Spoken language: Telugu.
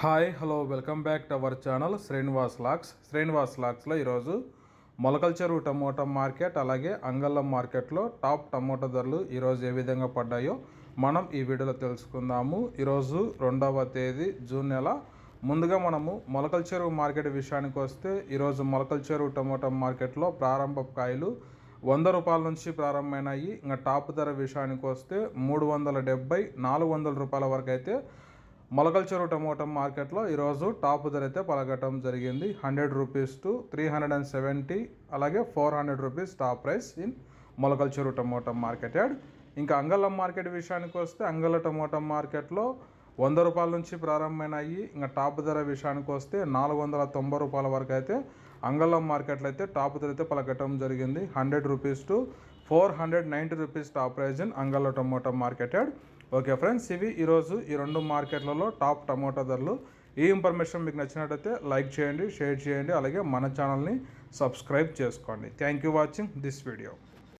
Hi hello welcome back to our channel Srinivas lakhs. Srinivas లాక్స్లో ఈరోజు మొలకల చెరువు టమోటా మార్కెట్ అలాగే అంగళ్ళం మార్కెట్లో టాప్ టమోటా ధరలు ఈరోజు ఏ విధంగా పడ్డాయో మనం ఈ వీడియోలో తెలుసుకుందాము. ఈరోజు రెండవ తేదీ జూన్ నెల. ముందుగా మనము మొలకల చెరువు మార్కెట్ విషయానికి వస్తే ఈరోజు మొలకల చెరువు టమోటా మార్కెట్లో ప్రారంభ కాయలు వంద రూపాయల నుంచి ప్రారంభమైనాయి. ఇంకా టాప్ ధర విషయానికి వస్తే మూడు వందల డెబ్బై నాలుగు వందల రూపాయల వరకు అయితే మొలకల చెరువు టమోటా మార్కెట్లో ఈరోజు టాప్ ధర అయితే పలగటం జరిగింది. Hundred rupees to three hundred and seventy అలాగే four hundred rupees top price in Molakala Cheruvu tomato market yard. ఇంకా అంగళం మార్కెట్ విషయానికి వస్తే అంగళ టమోటా మార్కెట్లో వంద రూపాయల నుంచి ప్రారంభమైనాయి. ఇంకా టాప్ ధర విషయానికి వస్తే నాలుగు వందల తొంభై రూపాయల వరకు అయితే అంగళం మార్కెట్లో అయితే టాప్ ధర అయితే పలకటం జరిగింది. Hundred rupees to four hundred ninety rupees top price in Angala tomato market yard. Okay friends ఇవి ఈరోజు ఈ రెండు మార్కెట్లలో టాప్ టమోటా ధరలు. ఈ ఇన్ఫర్మేషన్ మీకు నచ్చినట్టయితే లైక్ చేయండి షేర్ చేయండి అలాగే మన ఛానల్ని సబ్స్క్రైబ్ చేసుకోండి. Thank you watching this video